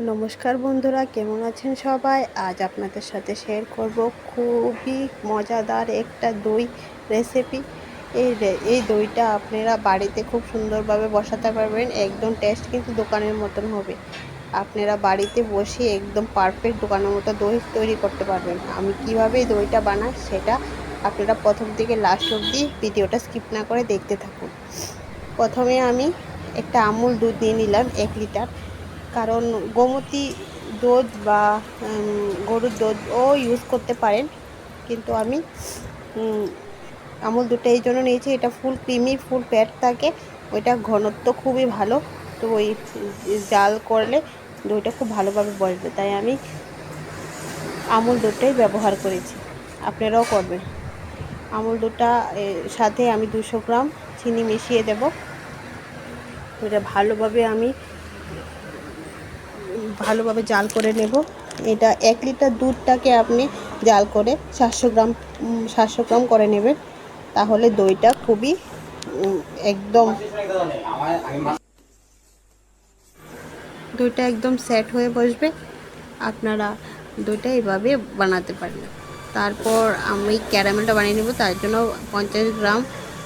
নমস্কার বন্ধুরা, কেমন আছেন সবাই? আজ আপনাদের সাথে শেয়ার করব খুবই মজাদার একটা দই রেসিপি এই এই দইটা আপনারা বাড়িতে খুব সুন্দরভাবে বসাতে পারবেন, একদম টেস্ট কিন্তু দোকানের মতন হবে। আপনারা বাড়িতে বসে একদম পারফেক্ট দোকানের মতো দই তৈরি করতে পারবেন। আমি কীভাবে দইটা বানাই সেটা আপনারা প্রথম থেকে লাস্ট অবধি ভিডিওটা স্কিপ না করে দেখতে থাকুন। প্রথমে আমি একটা আমুল দুধ নিয়ে নিলাম এক লিটার কারণ গোমতী দুধ বা গরুর দুধও ইউজ করতে পারেন। কিন্তু আমি আমুল দুধটা এই জন্য নিয়েছি, এটা ফুল ক্রিমি ফুল প্যাট থাকে। ওইটা ঘনত্ব খুবই ভালো। তো ওই জাল করলে দইটা খুব ভালোভাবে বসবে। তাই আমি আমুল দুধটাই ব্যবহার করেছি। আপনারাও করবেন। আমুল দুধটা সাথে আমি দুশো গ্রাম চিনি মিশিয়ে দেব। এটা ভালোভাবে আমি ভালোভাবে জাল করে নেব। এটা এক লিটার দুধটাকে আপনি জাল করে সাতশো গ্রাম সাতশো গ্রাম করে নেবেন। তাহলে দইটা খুবই একদম দইটা একদম সেট হয়ে বসবে। আপনারা দইটা এভাবে বানাতে পারেন। তারপর আমি ক্যারামেলটা বানিয়ে নেব, তার জন্য পঞ্চাশ গ্রাম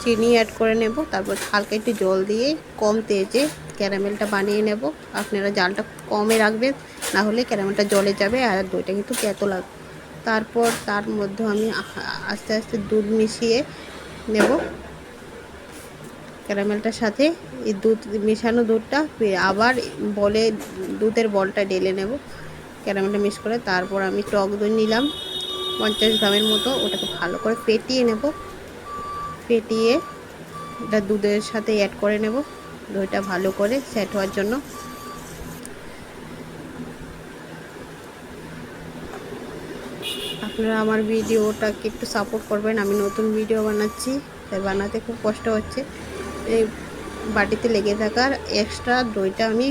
চিনি অ্যাড করে নেব, তারপর হালকা একটু জল দিয়ে কম তেজে ক্যারামেলটা বানিয়ে নেব। আপনারা জালটা কমে রাখবেন, না হলে ক্যারামেলটা জলে যাবে আর দইটা কিন্তু তেতো লাগবে। তারপর তার মধ্যে আমি আস্তে আস্তে দুধ মিশিয়ে নেব। ক্যারামেলটার সাথে এই দুধ, মেশানো দুধটা আবার বলে দুধের বলটা ঢেলে নেব ক্যারামেলটা মিক্স করে। তারপর আমি টক দই নিলাম, পঞ্চাশ গ্রামের মতো, ওটাকে ভালো করে ফেটিয়ে নেব। ফেটিয়ে এটা দুধের সাথে অ্যাড করে নেব। দইটা ভালো করে সেট হওয়ার জন্য। আপনারা আমার ভিডিওটাকে একটু সাপোর্ট করবেন। আমি নতুন ভিডিও বানাচ্ছি, তাই বানাতে খুব কষ্ট হচ্ছে। এই বাটিতে লেগে থাকার এক্সট্রা দইটা আমি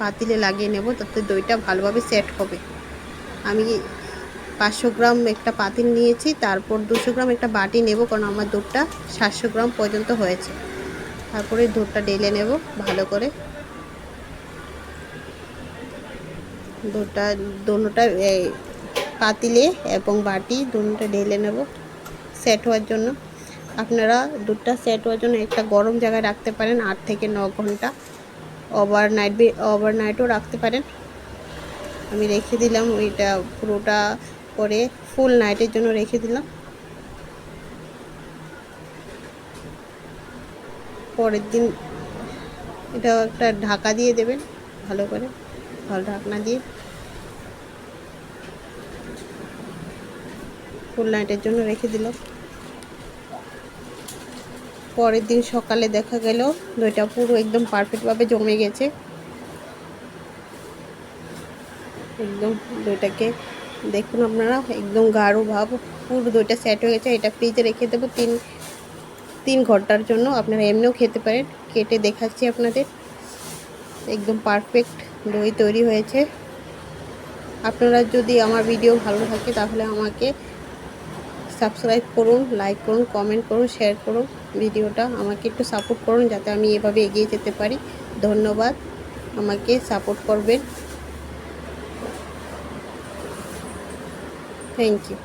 পাতিলে লাগিয়ে নেব, তাতে দইটা ভালোভাবে সেট হবে। আমি পাঁচশো গ্রাম একটা পাতিল নিয়েছি, তারপর দুশো গ্রাম একটা বাটি নেব, কারণ আমার দুধটা সাতশো গ্রাম পর্যন্ত হয়েছে। তারপরে দুধটা ঢেলে নেব ভালো করে। দুধটা এই পাতিলে এবং বাটি দুটোটা ঢেলে নেব সেট হওয়ার জন্য। আপনারা দুধটা সেট হওয়ার জন্য একটা গরম জায়গায় রাখতে পারেন, আট থেকে ন ঘণ্টা। ওভার নাইট ওভার নাইটও রাখতে পারেন। আমি রেখে দিলাম ওইটা পুরোটা করে ফুল নাইটের জন্য রেখে দিলাম। পরের দিন এটা একটা ঢাকা দিয়ে দেবেন, ভালো করে, ভালো ঢাকনা দিয়ে। ফুল নাইটের জন্য রেখে দিলাম। পরের দিন সকালে দেখা গেল দইটা পুরো একদম পারফেক্টভাবে জমে গেছে। একদম দইটাকে দেখুন আপনারা, একদম গাঢ় ভাব, পুরো দইটা সেট হয়ে গেছে। এটা ফ্রিজে রেখে দেবো তিন তিন ঘণ্টার জন্য। আপনারা এমনিও খেতে পারেন। কেটে দেখাচ্ছি আপনাদের। একদম পারফেক্ট দই তৈরি হয়েছে। আপনারা যদি আমার ভিডিও ভালো থাকে, তাহলে আমাকে সাবস্ক্রাইব করুন লাইক করুন কমেন্ট করুন শেয়ার করুন ভিডিওটা আমাকে একটু সাপোর্ট করুন, যাতে আমি এভাবে এগিয়ে যেতে পারি। ধন্যবাদ। আমাকে সাপোর্ট করবেন। Thank you